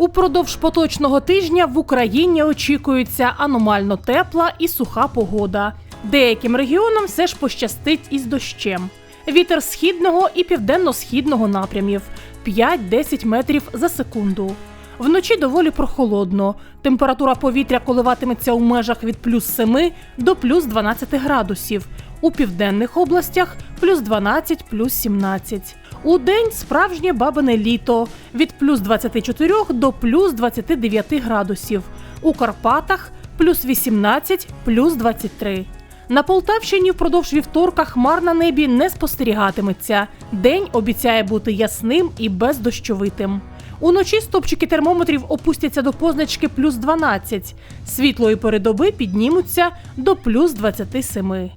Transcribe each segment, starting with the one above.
Упродовж поточного тижня в Україні очікується аномально тепла і суха погода. Деяким регіонам все ж пощастить із дощем. Вітер східного і південно-східного напрямів 5-10 метрів за секунду. Вночі доволі прохолодно. Температура повітря коливатиметься у межах від плюс 7 до плюс 12 градусів. У південних областях плюс 12, плюс 17. У день справжнє бабине літо від плюс 24 до плюс 29 градусів. У Карпатах плюс 18, плюс 23. На Полтавщині впродовж вівторка хмар на небі не спостерігатиметься. День обіцяє бути ясним і бездощовитим. Уночі стопчики термометрів опустяться до позначки плюс 12. Світлої передоби піднімуться до плюс 27.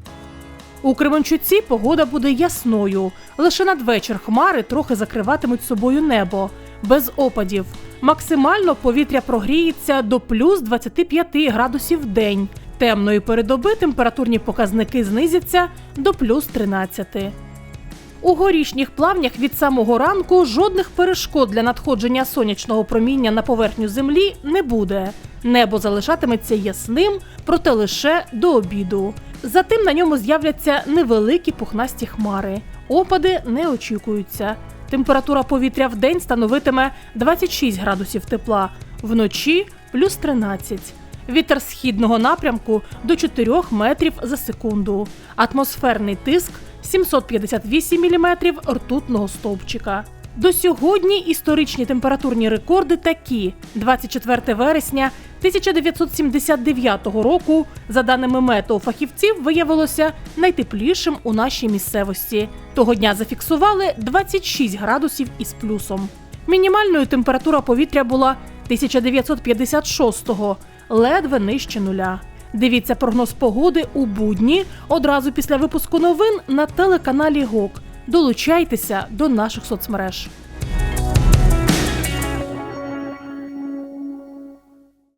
У Кременчуці погода буде ясною. Лише надвечір хмари трохи закриватимуть собою небо. Без опадів. Максимально повітря прогріється до плюс 25 градусів в день. Темної передоби температурні показники знизяться до плюс 13. У горішніх плавнях від самого ранку жодних перешкод для надходження сонячного проміння на поверхню землі не буде. Небо залишатиметься ясним, проте лише до обіду. Затим на ньому з'являться невеликі пухнасті хмари. Опади не очікуються. Температура повітря в день становитиме 26 градусів тепла, вночі плюс 13. Вітер східного напрямку до 4 метрів за секунду. Атмосферний тиск 758 мм ртутного стовпчика. До сьогодні історичні температурні рекорди такі: 24 вересня 1979 року, за даними метеофахівців, виявилося найтеплішим у нашій місцевості. Того дня зафіксували 26 градусів із плюсом. Мінімальною температура повітря була 1956-го, ледве нижче нуля. Дивіться прогноз погоди у будні одразу після випуску новин на телеканалі ГОК. Долучайтеся до наших соцмереж.